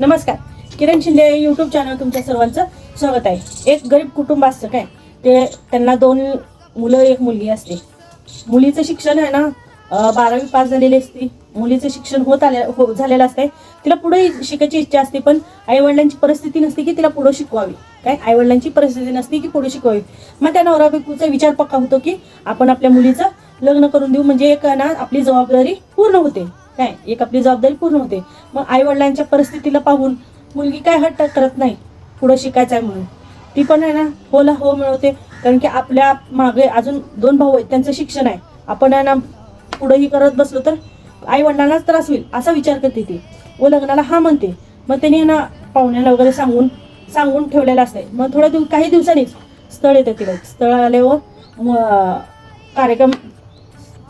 नमस्कार. किरण Shinde YouTube channel तुमच्या सर्वांचं स्वागत आहे. एक गरीब कुटुंब असतं काय? ते त्यांना दोन मुलं एक मुलगी असते. मुलीचं शिक्षण आहे ना बारावी पास झालेली असते. मुलीचं शिक्षण होत आले हो झालेलं असते तिला पुढे शिकायची इच्छा असते पण आईवडिलांची परिस्थिती नसते की तिला पुढे शिकवावी. काय? आईवडिलांची परिस्थिती नसते की पुढे शिकवावी. मग त्या नवरा बायकोचा विचार पक्का होतो की आपण आपल्या मुलीचं लग्न करून देऊ. म्हणजे एक ना आपली जबाबदारी पूर्ण होते. काय? एक आपली जबाबदारी पूर्ण होते. मग आई वडिलांच्या परिस्थितीला पाहून मुलगी काय हट्ट करत नाही? पुढं शिकायचं आहे म्हणून. ती पण आहे ना होला हो मिळवते. कारण की आपल्या मागे अजून दोन भाऊ आहेत त्यांचं शिक्षण आहे. आपण आहे ना पुढंही करत बसलो तर आई वडिलांनाच त्रास होईल असा विचार करते ती. व लग्नाला हा म्हणते. मग त्यांनी आहे ना पाहुण्याला वगैरे सांगून सांगून ठेवलेलं असते मग थोड्या दिवस काही दिवसांनीच स्थळ येतं तिला स्थळ आल्यावर म- कार्यक्रम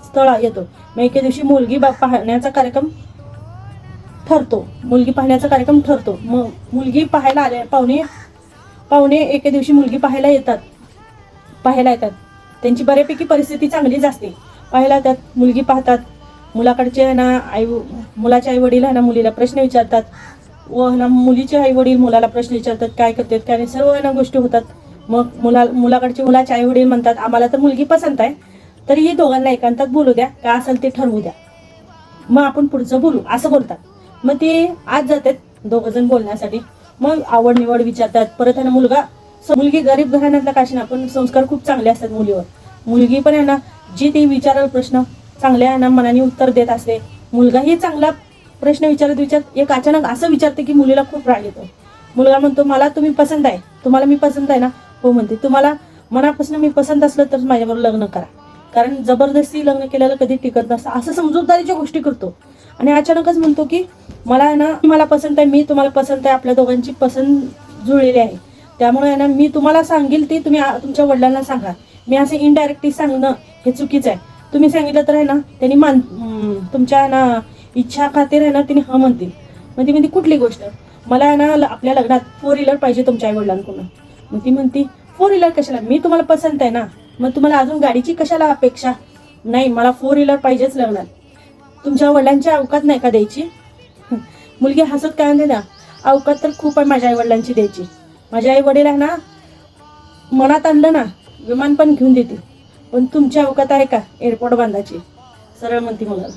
स्थळ येतो. मग एके दिवशी मुलगी बा पाहण्याचा कार्यक्रम ठरतो. मुलगी पाहण्याचा कार्यक्रम ठरतो. मग मुलगी पाहायला आल्या पाहुणे पाहुणे एके दिवशी मुलगी पाहायला येतात. पाहायला येतात. त्यांची बऱ्यापैकी परिस्थिती चांगलीच असते. पाहायला येतात मुलगी पाहतात. मुलाकडचे आहे ना आई मुलाचे आई वडील आहे ना मुलीला प्रश्न विचारतात. व ना मुलीचे आई वडील मुलाला प्रश्न विचारतात काय करतात काय नाही सर्व ना गोष्टी होतात. मग मुला मुलाकडचे मुलाचे आई वडील म्हणतात आम्हाला तर मुलगी पसंत आहे. तरीही दोघांना एकांतात बोलू द्या. काय असेल ते ठरवू द्या. मग आपण पुढचं बोलू. असं बोलतात. मग ते आज जातात दोघं जण बोलण्यासाठी. मग आवड निवड विचारतात. परत आहे मुलगा स- मुलगी गरीब घराण्यातला काशी ना? पण संस्कार खूप चांगले असतात मुलीवर. मुलगी पण आहे ना जी विचाराल प्रश्न चांगल्या आहे ना मनाने उत्तर देत असते. मुलगाही चांगला प्रश्न विचारत विचारत एक अचानक असं विचारते की मुलीला खूप राग येतो. मुलगा म्हणतो मला तुम्ही पसंत आहे. तुम्हाला मी पसंत आहे ना? हो म्हणते तुम्हाला मनापासून मी पसंत असलं तर माझ्याबरोबर लग्न करा. कारण जबरदस्ती लग्न केलेलं कधी टिकत नसतं. असं समजूतदारीच्या गोष्टी करतो. आणि अचानकच म्हणतो की मला आहे ना मला पसंत आहे मी तुम्हाला पसंत आहे आपल्या दोघांची पसंत जुळलेली आहे. त्यामुळे आहे ना मी तुम्हाला सांगेल ते तुम्ही तुमच्या वडिलांना सांगा. मी असं इनडायरेक्टली सांगणं हे चुकीचं आहे. तुम्ही सांगितलं तर आहे ना त्यांनी मान तुमच्या ना इच्छा खातीर आहे ना तिने हा म्हणतील. मग ती म्हणते कुठली गोष्ट? मला आहे ना ल- आपल्या लग्नात फोर व्हीलर पाहिजे तुमच्या आई वडिलांकडून मग ती म्हणती फोर व्हीलर कशाला? मी तुम्हाला पसंत आहे ना. मग तुम्हाला अजून गाडीची कशाला अपेक्षा? नाही मला फोर व्हीलर पाहिजेच लग्नात. तुमच्या वडिलांची अवकात नाही का द्यायची? मुलगी हसत काय म्हणते ना? अवकात तर खूप आहे माझ्या आई वडिलांची द्यायची. माझ्या आई वडील आहे ना मनात आणलं ना विमान पण घेऊन देते पण तुमची अवकात आहे का एअरपोर्ट बांधायची? सरळ म्हणते मुलाला.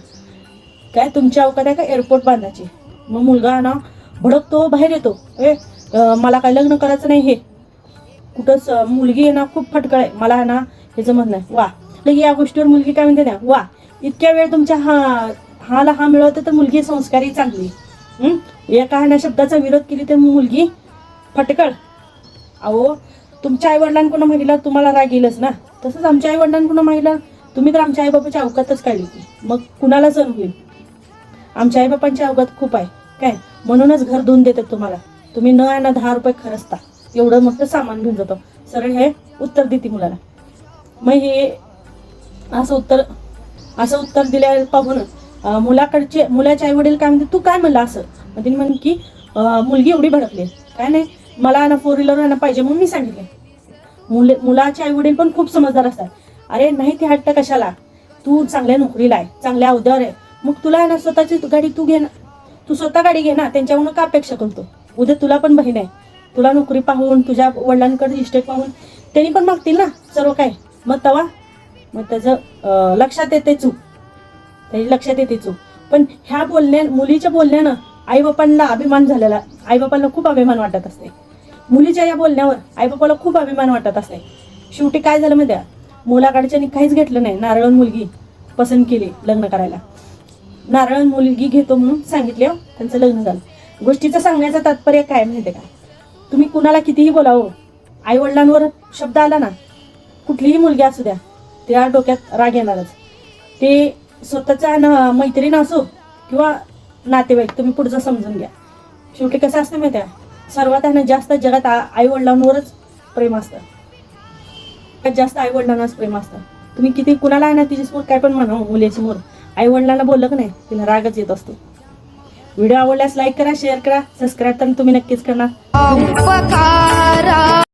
काय तुमची अवकात आहे का एअरपोर्ट बांधायची? मग मुलगा ना भडकतो बाहेर येतो. ए मला काय लग्न करायचं नाही हे. कुठंच मुलगी आहे ना खूप फटकळ आहे. मला आहे ना ह्याचं म्हणणं आहे वा लगे या गोष्टीवर मुलगी काय म्हणते ना वा इतक्या वेळ तुमच्या हा हाला हा मिळवते तर मुलगी संस्कारी चांगली. हं? एका ह्यानं शब्दाचा विरोध केली तर मुलगी फटकळ. अहो तुमच्या आईवडिलांकडून मागितलं? तुम्हाला राग येईलच ना. तसंच आमच्या आईवडिलांकडून मागितलं? तुम्ही तर आमच्या आईबापाची अवकातच काढली होती. मग कुणाला सण होईल? आमच्या आईबापांची अवघात खूप आहे. काय? म्हणूनच घर धुवून देतात तुम्हाला. तुम्ही न आहे ना दहा रुपये खरचता एवढं मोठं सामान घेऊन जातो. सरळ हे उत्तर देते मुलाला. मग हे असं उत्तर असं उत्तर दिल्या पाहून मुलाकडचे मुलाचे आई वडील काय म्हणते तू काय म्हणलं असं? मग तिने म्हणून की मुलगी एवढी भडकली काय नाही मला ना फोर व्हीलर ना पाहिजे म्हणून मी सांगितले. मुले मुलाचे आई वडील पण खूप समजदार असतात. अरे नाही ते हट्ट कशाला? तू चांगल्या नोकरीला आहे चांगल्या अवध्यावर आहे. मग तुला आहे ना स्वतःची गाडी तू घे ना. तू स्वतः गाडी घे ना त्यांच्याकडून का अपेक्षा करतो? उद्या तुला पण बहीण आहे. तुला नोकरी पाहून तुझ्या वडिलांकडे इस्टेट पाहून त्यांनी पण मागतील ना सर्व काय मग तवा मग त्याचं लक्षात येते चूक. त्याची लक्षात येते चूक. पण ह्या बोलण्या मुलीच्या बोलण्यानं आई बापांना अभिमान झालेला आई बापांना खूप अभिमान वाटत असते. मुलीच्या या बोलण्यावर आई बापाला खूप अभिमान वाटत असते. शेवटी काय झालं माहिती मुलाकडच्यानी काहीच घेतलं नाही. नारळण मुलगी पसंत केली लग्न करायला. नारळण मुलगी घेतो म्हणून सांगितले हो, त्यांचं लग्न झालं. गोष्टीचं सांगण्याचं तात्पर्य काय माहिती का? तुम्ही कुणाला कितीही बोलावं आई वडिलांवर शब्द आला ना कुठलीही मुलगी असू द्या त्या डोक्यात राग येणारच. ते स्वतःचा न- मैत्रीण असो किंवा नातेवाईक तुम्ही पुढचं समजून घ्या. शेवटी कसं असतं माहिती आहे सर्वात आहे ना जास्त जगात आई वडिलांवरच प्रेम असतं. जास्त आई वडिलांनाच प्रेम असतं. तुम्ही किती कुणाला आहे ना तिच्यासमोर काय पण म्हणा मुलीसमोर. आई वडिलांना बोललं का नाही तिला रागच येत असतो. व्हिडिओ आवडल्यास लाईक करा शेअर करा सबस्क्राईब तर तुम्ही नक्कीच करणार.